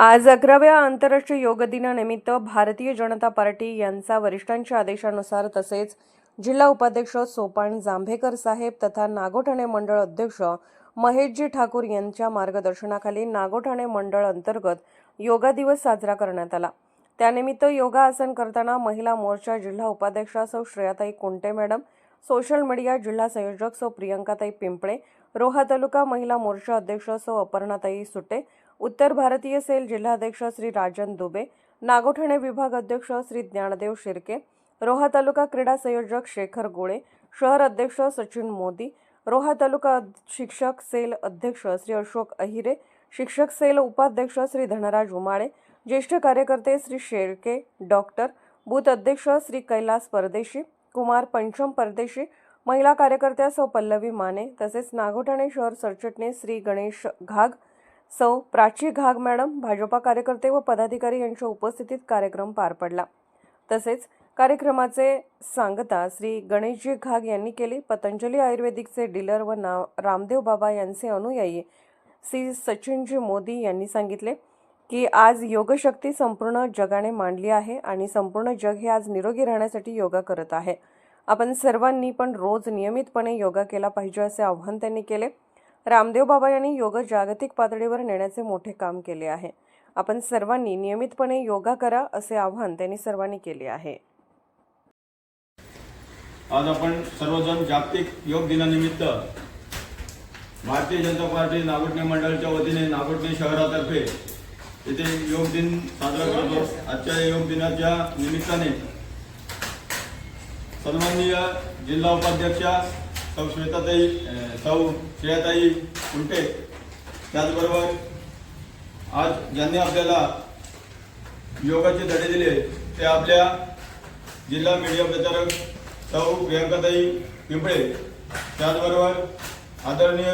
आज अकराव्या आंतरराष्ट्रीय योग दिनानिमित्त भारतीय जनता पार्टी यांचा वरिष्ठांच्या आदेशानुसार तसेच जिल्हा उपाध्यक्ष सोपान जांभेकर साहेब तथा नागोठाणे मंडळ अध्यक्ष महेशजी ठाकूर यांच्या मार्गदर्शनाखाली नागोठाणे मंडळ अंतर्गत योगा दिवस साजरा करण्यात आला. त्यानिमित्त योगासन करताना महिला मोर्चा जिल्हा उपाध्यक्षा सौ श्रेयाताई कुंटे मॅडम सोशल मीडिया जिल्हा संयोजक सौ प्रियंकाताई पिंपळे रोहा तालुका महिला मोर्चा अध्यक्ष सौ अपर्णाताई सुटे उत्तर भारतीय सेल जिल्हाध्यक्ष श्री राजन दुबे नागोठाणे विभाग अध्यक्ष श्री ज्ञानदेव शिर्के रोहा तालुका क्रीडा संयोजक शेखर गोळे शहर अध्यक्ष सचिन मोदी रोहा तालुका शिक्षक सेल अध्यक्ष श्री अशोक अहिरे शिक्षक सेल उपाध्यक्ष श्री धनराज उमाळे ज्येष्ठ कार्यकर्ते श्री शेळके डॉक्टर बूथ अध्यक्ष श्री कैलास परदेशी कुमार पंचम परदेशी महिला कार्यकर्त्या सौ पल्लवी माने तसेच नागोठाणे शहर सरचिटणीस श्री गणेश घाग सौ प्राची घाग मॅडम भाजपा कार्यकर्ते व पदाधिकारी यांच्या उपस्थितीत कार्यक्रम पार पडला. तसेच कार्यक्रमाचे सांगता श्री गणेशजी घाग यांनी केली. पतंजली आयुर्वेदिकचे डीलर व ना रामदेव बाबा यांचे अनुयायी श्री सचिनजी मोदी यांनी सांगितले की आज योगशक्ती संपूर्ण जगाने मांडली आहे आणि संपूर्ण जग हे आज निरोगी राहण्यासाठी योगा करत आहे. आपण सर्वांनी पण रोज नियमितपणे योगा केला पाहिजे असे आव्हान त्यांनी केले. रामदेव बाबा यांनी योग जागतिक पातळीवर नेण्याचे मोठे काम केले आहे. आपण सर्वांनी नियमितपणे योगा करा असे आवाहन त्यांनी सर्वांनी केले आहे. आज आपण सर्वजण जागतिक योग दिनानिमित्त भारतीय जनता पार्टी नागोटणे मंडळाच्या वतीने नागोटणे शहरातर्फे येथे योग दिन साजरा करतो. आजच्या योग दिनाच्या निमित्ताने सन्माननीय जिल्हा उपाध्यक्षा सौ श्वेताताई सौ श्रेयाताई कुंटे त्याचबरोबर आज ज्यांनी आपल्याला योगाचे धडे दिले ते आपल्या जिल्हा मीडिया प्रचारक सौ प्रियांकाताई पिंपळे. त्याचबरोबर आदरणीय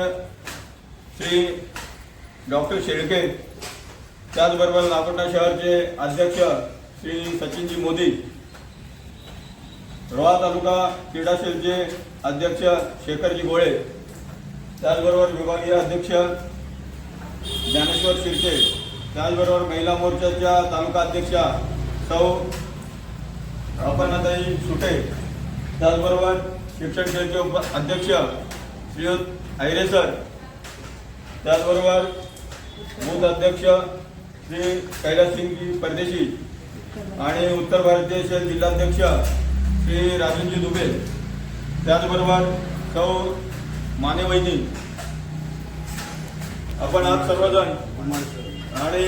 श्री डॉक्टर शेळके. त्याचबरोबर नागोठा शहरचे अध्यक्ष श्री सचिनजी मोदी. रोहा तालुका क्रीडा सेलचे अध्यक्ष शेखरजी गोळे त्याचबरोबर विभागीय अध्यक्ष ज्ञानेश्वर शिर्के त्याचबरोबर महिला मोर्चाच्या तालुका अध्यक्षा सौ अपर्णाताई सुटे त्याचबरोबर शिक्षण सेलचे उप अध्यक्ष श्रीयुत ऐरे सर त्याचबरोबर बूथ अध्यक्ष श्री कैलाससिंगजी परदेशी आणि उत्तर भारतीय सेल जिल्हाध्यक्ष श्री राजनजी दुबे त्याचबरोबर सौ माने आपण आज सर्वजण आणि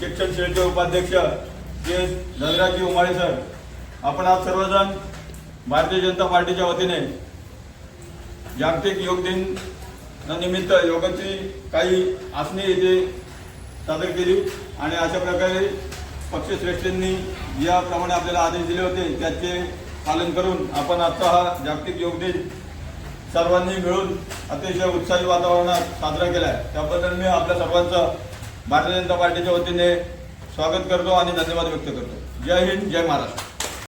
शिक्षण सेलचे उपाध्यक्ष जे धनराजी उमाळे सर आपण आज सर्वजण भारतीय जनता पार्टीच्या वतीने जागतिक योग दिन निमित्त योगाची काही आसने येथे सादर केली आणि अशा प्रकारे पक्षश्रेष्ठींनी ज्याप्रमाणे आपल्याला आदेश दिले होते त्याचे पालन करून आपण आजचा हा जागतिक योग दिन सर्वांनी मिळून अतिशय उत्साही वातावरणात साजरा केला आहे त्याबद्दल मी आपल्या सर्वांचं भारतीय जनता पार्टीच्या वतीने स्वागत करतो आणि धन्यवाद व्यक्त करतो. जय हिंद जय महाराष्ट्र.